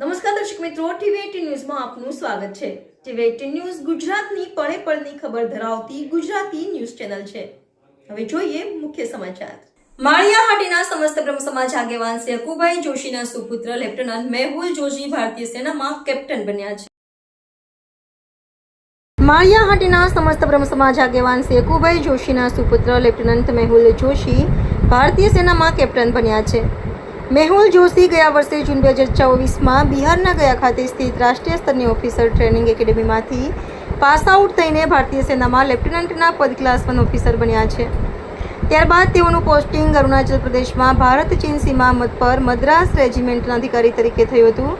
નમસ્કાર દર્શક મિત્રો, ટીવી એટીન ન્યૂઝમાં આપનું સ્વાગત છે. ટીવી એટીન ન્યૂઝ ગુજરાતની પળે પળની ખબર ધરાવતી ગુજરાતી ન્યૂઝ ચેનલ છે. હવે જોઈએ મુખ્ય સમાચાર. માળિયા હાટીના સમસ્ત બ્રહ્મ સમાજ આગેવાન શ્રી અકુભાઈ જોશીના સુપુત્ર લેફ્ટનન્ટ મેહુલ જોશી ભારતીય સેનામાં કેપ્ટન બન્યા છે. માળિયા હાટીના સમસ્ત બ્રહ્મ સમાજ આગેવાન શ્રી અકુભાઈ જોશીના સુપુત્ર લેફ્ટનન્ટ મેહુલ જોશી ભારતીય સેનામાં કેપ્ટન બન્યા છે. મેહુલ જોશી ગયા વર્ષે જૂન બે હજાર ચોવીસમાં બિહારના ગયા ખાતે સ્થિત રાષ્ટ્રીય સ્તરની ઓફિસર ટ્રેનિંગ એકેડેમીમાંથી પાસ આઉટ થઈને ભારતીય સેનામાં લેફ્ટનન્ટના પદ ક્લાસ વન ઓફિસર બન્યા છે. ત્યારબાદ તેઓનું પોસ્ટિંગ અરુણાચલ પ્રદેશમાં ભારત ચીન સીમા મત પર મદ્રાસ રેજિમેન્ટના અધિકારી તરીકે થયું હતું.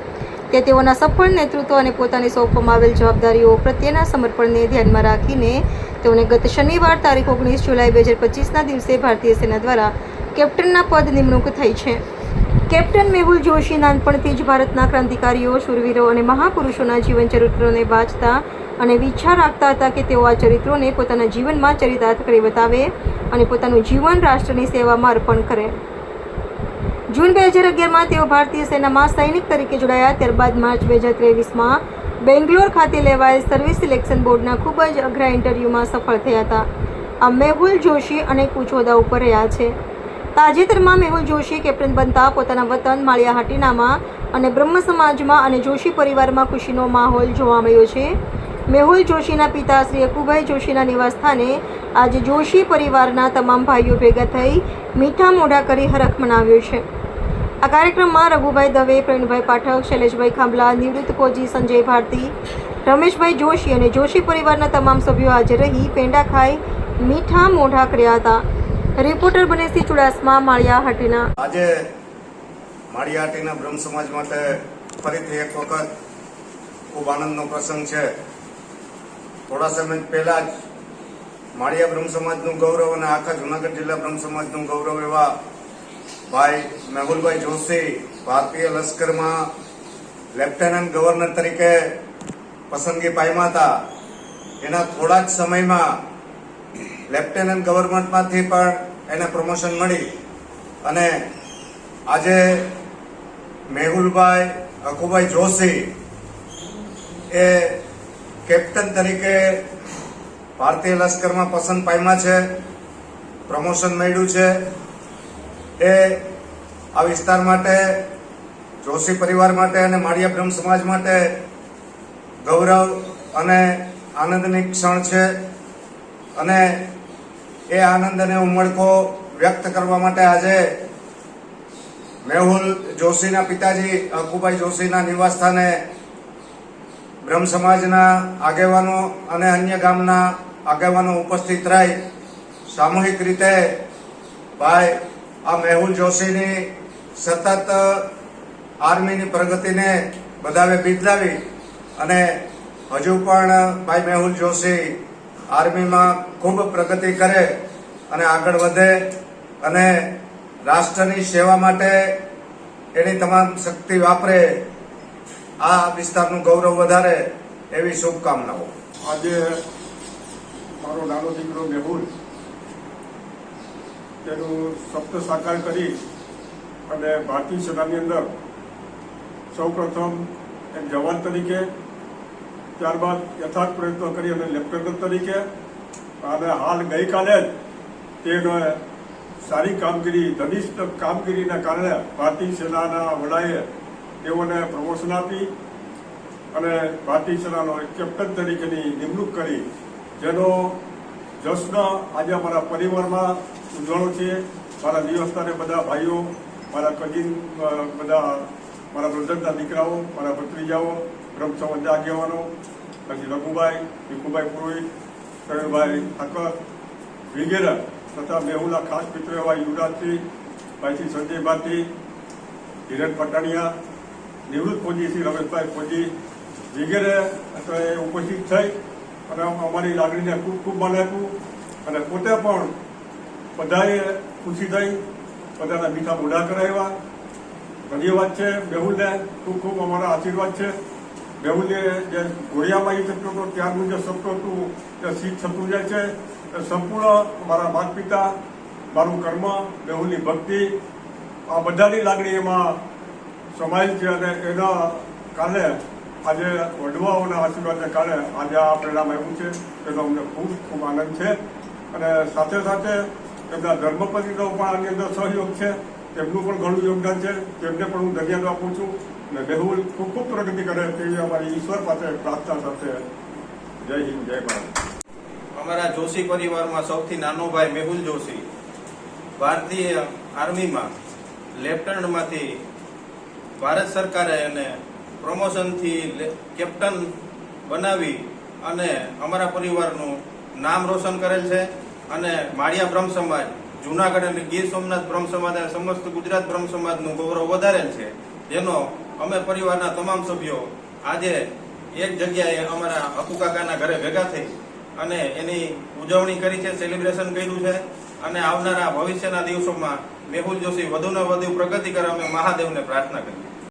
તે તેઓના સફળ નેતૃત્વ અને પોતાની સોંપવામાં આવેલ જવાબદારીઓ પ્રત્યેના સમર્પણને ધ્યાનમાં રાખીને તેઓને ગત શનિવાર તારીખ ઓગણીસ જુલાઈ બે હજાર પચીસના દિવસે ભારતીય સેના દ્વારા કેપ્ટનના પદ નિમણૂક થઈ છે. કેપ્ટન મેહુલ જોશી નાનપણથી જ ભારતના ક્રાંતિકારીઓ, શૂરવીરો અને મહાપુરુષોના જીવન ચરિત્રોને વાંચતા અને વિચાર રાખતા હતા કે તેઓ આ ચરિત્રોને પોતાના જીવનમાં ચરિતાર્થ કરી બતાવે અને પોતાનું જીવન રાષ્ટ્રની સેવામાં અર્પણ કરે. જૂન બે હજાર અગિયારમાં તેઓ ભારતીય સેનામાં સૈનિક તરીકે જોડાયા. ત્યારબાદ માર્ચ બે હજાર ત્રેવીસમાં બેંગ્લોર ખાતે લેવાયેલ સર્વિસ સિલેક્શન બોર્ડના ખૂબ જ અઘરા ઇન્ટરવ્યૂમાં સફળ થયા હતા. આ મેહુલ જોશી અનેક ઉચ્ચ હોદ્દા ઉપર રહ્યા છે. તાજેતરમાં મેહુલ જોશી, કેપ્ટન બનતા પોતાના વતન માળિયા હાટીનામાં અને બ્રહ્મ સમાજમાં અને જોશી પરિવારમાં ખુશીનો માહોલ જોવા મળ્યો છે. મેહુલ જોશીના પિતા શ્રી અકુભાઈ જોશીના નિવાસસ્થાને આજે જોશી પરિવારના તમામ ભાઈઓ ભેગા થઈ મીઠા મોઢા કરી હરખ મનાવ્યો છે. આ કાર્યક્રમમાં રઘુભાઈ દવે, પ્રવીણભાઈ પાઠક, શૈલેષભાઈ ખાંભલા, નિવૃત્ત કોજી સંજય ભારતી, રમેશભાઈ જોશી અને જોશી પરિવારના તમામ સભ્યો હાજર રહી પેંડા ખાઈ મીઠા મોઢા કર્યા હતા. રિપોર્ટર બનેસી ચુડાસમા માળિયા હાટીના આજે માળિયાટીના બ્રહ્મ સમાજ માટે ફરીથી એક વખત ખૂબ આનંદનો પ્રસંગ છે. થોડા સમય પહેલા જ માળિયા બ્રહ્મ સમાજનું ગૌરવ અને આખા જુનાગઢ જિલ્લા બ્રહ્મ સમાજનું ગૌરવ એવા ભાઈ મેહુલભાઈ જોશી, ભારતીય લશ્કરમાં લેફ્ટનન્ટ ગવર્નર તરીકે પસંદગી પામ્યા હતા. એના થોડા જ સમયમાં લેફ્ટનન્ટ ગવર્મેન્ટમાંથી પણ એને પ્રમોશન મળી. અને આજે મેહુલભાઈ અખુભાઈ જોશી એ કેપ્ટન તરીકે ભારતીય લશ્કરમાં પસંદ પામ્યા છે પ્રમોશન મળ્યું છે. એ આ વિસ્તાર માટે, જોશી પરિવાર માટે અને માળિયા બ્રહ્મ સમાજ માટે ગૌરવ અને આનંદની ક્ષણ છે. અને એ આનંદ અને ઉમળકો વ્યક્ત કરવા માટે આજે મેહુલ જોશીના પિતાજી અકુભાઈ જોશીના નિવાસસ્થાને બ્રહ્મ સમાજના આગેવાનો અને અન્ય ગામના આગેવાનો ઉપસ્થિત રહી સામૂહિક રીતે ભાઈ આ મેહુલ જોશીની સતત આર્મીની પ્રગતિને બધાએ બિરદાવી અને હજુ પણ ભાઈ મેહુલ જોશી આર્મીમાં ખૂબ પ્રગતિ કરે અને આગળ વધે અને રાષ્ટ્રની સેવા માટે એની તમામ શક્તિ વાપરે, આ વિસ્તારનું ગૌરવ વધારે એવી શુભકામનાઓ. આજે મારો નાનો દીકરો મેહુલ તેનું સપ્ત સાકાર કરી અને ભારતીય સેનાની અંદર સૌપ્રથમ એક જવાન તરીકે ત્યારબાદ યથાર્થ પ્રયત્નો કરી અને લેફ્ટનન્ટ તરીકે અને હાલ ગઈકાલે જ તેને સારી કામગીરી, ધનિષ્ઠ કામગીરીના કારણે ભારતીય સેનાના વડાએ તેઓને પ્રમોશન આપી અને ભારતીય સેનાનો કેપ્ટન તરીકેની નિમણૂક કરી, જેનો જશ્ન આજે અમારા પરિવારમાં ઉજવણો છે. મારા નિવાસસ્થાને બધા ભાઈઓ, મારા કઝિન બધા, મારા બ્રધરના દીકરાઓ, મારા ભત્રીજાઓ બ્રહ્મ સમાજ આગેવાનો, પછી રઘુભાઈ, ભીખુભાઈ પુરોહિત પ્રવીણભાઈ ઠાકર વગેરે તથા મેહુલા ખાસ મિત્રો એવા યુવરાજસિંહ ભાઈશ્રી સંજય ભારતી હિરણ પટાણિયા, નિવૃત્ત ફોજી શ્રી રમેશભાઈ ફોજી વગેરે ઉપસ્થિત થઈ અને અમારી લાગણીને ખૂબ ખૂબ માન આપ્યું અને પોતે પણ બધાએ ખુશી થઈ, બધાના મીઠા મોઢા કરાવ્યા. ધન્યવાદ છે મેહુલને ખૂબ ખૂબ અમારા આશીર્વાદ છે. મેહુલે જે એ શક્યો હતો ત્યારનું જે શકતો હતું તે સિદ્ધ થતું જાય છે. સંપૂર્ણ મારા માતા પિતા મારું કર્મ, મેહુલની ભક્તિ, આ બધાની લાગણી એમાં સમાયેલ છે અને એના કારણે આજે વડવાઓના આશીર્વાદને કારણે આજે આ પરિણામ આવ્યું છે. એનો અમને ખૂબ ખૂબ આનંદ છે. અને સાથે સાથે એમના ધર્મપતિનો પણ આની અંદર સહયોગ છે. તેમનું પણ ઘણું યોગદાન છે. તેમને પણ હું ધન્યવાદ આપું છું. અને મેહુલ ખૂબ ખૂબ પ્રગતિ કરે તેવી અમારી ઈશ્વર પાસે પ્રાર્થના સાથે જય હિન્દ, જય ભારત. અમારા જોશી પરિવારમાં સૌથી નાનો ભાઈ મેહુલ જોશી, ભારતીય આર્મીમાં લેફ્ટનન્ટમાંથી ભારત સરકારે એને પ્રમોશનથી કેપ્ટન બનાવી અને અમારા પરિવારનું નામ રોશન કરેલ છે અને માળિયા બ્રહ્મ સમાજ, જુનાગઢ અને ગીર સોમનાથ બ્રહ્મ સમાજ અને સમસ્ત ગુજરાત બ્રહ્મ સમાજનું ગૌરવ વધારેલ છે. જેનો અમે પરિવારના તમામ સભ્યો આજે એક જગ્યાએ અમારા અપુ કાકાના ઘરે ભેગા થઈ અને એની ઉજવણી કરી છે સેલિબ્રેશન કર્યું છે અને આવનારા ભવિષ્યના દિવસોમાં મેહુલ જોશી વધુને વધુ પ્રગતિ કરે અમે મહાદેવને પ્રાર્થના કરીએ.